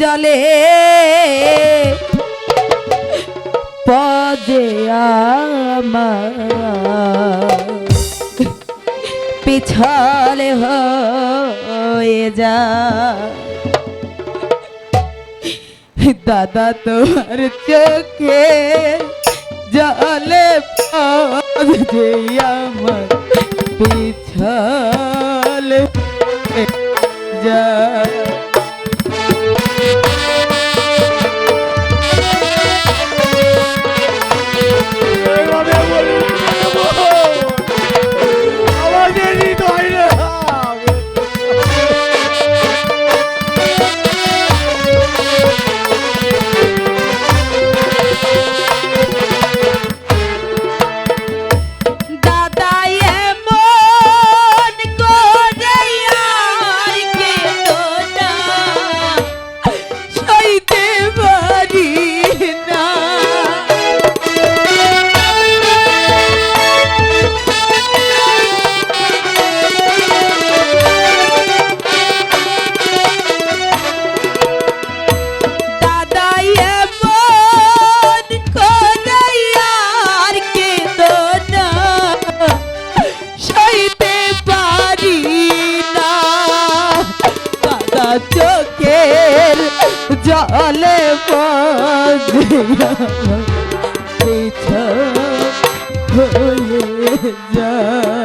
জলে পদে পিছলে হয়ে যা। দাদা তোমার চোখে জলে আমার পিছলে যা। চোখের জলে পিছ হয়ে যায়।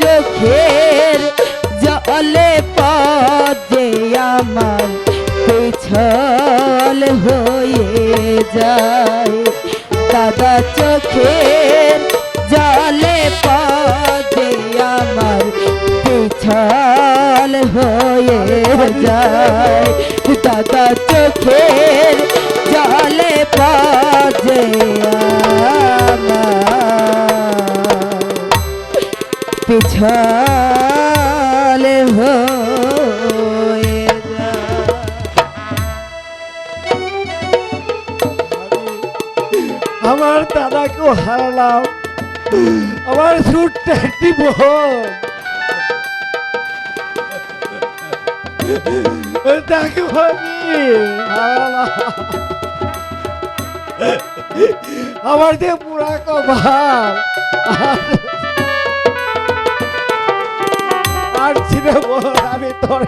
চোখের জলে পদে আমার হয়ে যায়। দাদা চোখের জলে যায় দাদা চোখের জলে পদে আমার পিছল হয়ে যায় আমার দাদাকেও হারালাম আমার ছোট্ট একটি বোন হারালাম আমার যে পুরা কভার আর ছিল আমি তোর।